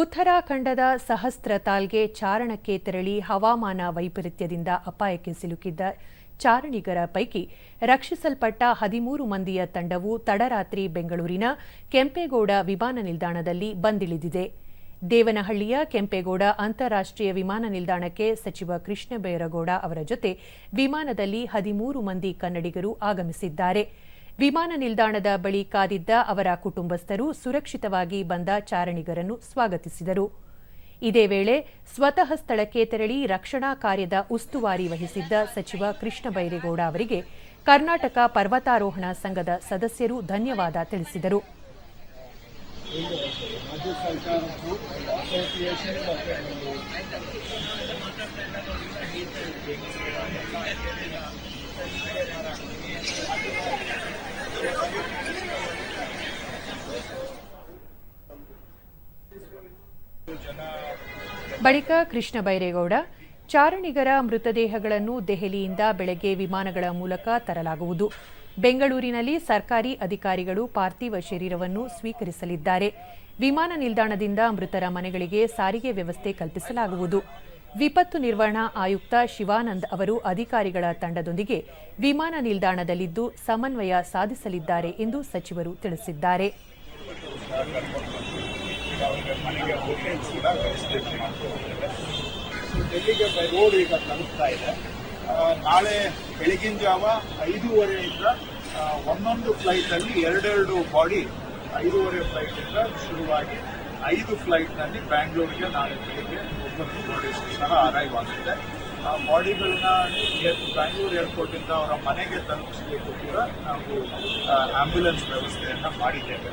ಉತ್ತರಾಖಂಡದ ಸಹಸ್ರತಾಲ್ಗೆ ಚಾರಣಕ್ಕೆ ತೆರಳಿ ಹವಾಮಾನ ವೈಪರೀತ್ಯದಿಂದ ಅಪಾಯಕ್ಕೆ ಸಿಲುಕಿದ್ದ ಚಾರಣಿಗರ ಪೈಕಿ ರಕ್ಷಿಸಲ್ಪಟ್ಟ ಹದಿಮೂರು ಮಂದಿಯ ತಂಡವು ತಡರಾತ್ರಿ ಬೆಂಗಳೂರಿನ ಕೆಂಪೇಗೌಡ ವಿಮಾನ ನಿಲ್ದಾಣದಲ್ಲಿ ಬಂದಿಳಿದಿದೆ. ದೇವನಹಳ್ಳಿಯ ಕೆಂಪೇಗೌಡ ಅಂತಾರಾಷ್ಟ್ರೀಯ ವಿಮಾನ ನಿಲ್ದಾಣಕ್ಕೆ ಸಚಿವ ಕೃಷ್ಣ ಬೈರಗೌಡ ಅವರ ಜೊತೆ ವಿಮಾನದಲ್ಲಿ ಹದಿಮೂರು ಮಂದಿ ಕನ್ನಡಿಗರು ಆಗಮಿಸಿದ್ದಾರೆ. ವಿಮಾನ ನಿಲ್ದಾಣದ ಬಳಿ ಕಾದಿದ್ದ ಅವರ ಕುಟುಂಬಸ್ಥರು ಸುರಕ್ಷಿತವಾಗಿ ಬಂದ ಚಾರಣಿಗರನ್ನು ಸ್ವಾಗತಿಸಿದರು. ಇದೇ ವೇಳೆ ಸ್ವತಃ ಸ್ಥಳಕ್ಕೆ ತೆರಳಿ ರಕ್ಷಣಾ ಕಾರ್ಯದ ಉಸ್ತುವಾರಿ ವಹಿಸಿದ್ದ ಸಚಿವ ಕೃಷ್ಣ ಬೈರೇಗೌಡ ಅವರಿಗೆ ಕರ್ನಾಟಕ ಪರ್ವತಾರೋಹಣ ಸಂಘದ ಸದಸ್ಯರು ಧನ್ಯವಾದ ತಿಳಿಸಿದರು. ಬಳಿಕ ಕೃಷ್ಣ ಬೈರೇಗೌಡ, ಚಾರಣಿಗರ ಮೃತದೇಹಗಳನ್ನು ದೆಹಲಿಯಿಂದ ಬೆಳಗ್ಗೆ ವಿಮಾನಗಳ ಮೂಲಕ ತರಲಾಗುವುದು. ಬೆಂಗಳೂರಿನಲ್ಲಿ ಸರ್ಕಾರಿ ಅಧಿಕಾರಿಗಳು ಪಾರ್ಥಿವ ಶರೀರವನ್ನು ಸ್ವೀಕರಿಸಲಿದ್ದಾರೆ. ವಿಮಾನ ನಿಲ್ದಾಣದಿಂದ ಮೃತರ ಮನೆಗಳಿಗೆ ಸಾರಿಗೆ ವ್ಯವಸ್ಥೆ ಕಲ್ಪಿಸಲಾಗುವುದು. ವಿಪತ್ತು ನಿರ್ವಹಣಾ ಆಯುಕ್ತ ಶಿವಾನಂದ್ ಅವರು ಅಧಿಕಾರಿಗಳ ತಂಡದೊಂದಿಗೆ ವಿಮಾನ ನಿಲ್ದಾಣದಲ್ಲಿದ್ದು ಸಮನ್ವಯ ಸಾಧಿಸಲಿದ್ದಾರೆ ಎಂದು ಸಚಿವರು ತಿಳಿಸಿದ್ದಾರೆ. ಈಗ ಇದೆ. ನಾಳೆ ಬೆಳಗಿನ ಜಾವ ಐದೂವರೆಯಿಂದ ಒಂದೊಂದು ಒಂದೊಂದು ಫ್ಲೈಟಲ್ಲಿ ಎರಡೆರಡು ಬಾಡಿ ಐದೂವರೆ ಫ್ಲೈಟಿಂದ ಶುರುವಾಗಿ ಐದು ಫ್ಲೈಟ್ನಲ್ಲಿ ಬ್ಯಾಂಗ್ಳೂರಿಗೆ ನಾಳೆ ಬೆಳಿಗ್ಗೆ ಒಂಬತ್ತು ಬಾಡೀಸ್ ಸಹ ಅರೈವ್ ಆಗುತ್ತೆ ಆ ಬಾಡಿಗಳನ್ನ ಬ್ಯಾಂಗ್ಳೂರು ಏರ್ಪೋರ್ಟಿಂದ ಅವರ ಮನೆಗೆ ತಲುಪಿಸಬೇಕು ಕೂಡ ನಾವು ಆಂಬ್ಯುಲೆನ್ಸ್ ವ್ಯವಸ್ಥೆಯನ್ನು ಮಾಡಿದ್ದೇವೆ.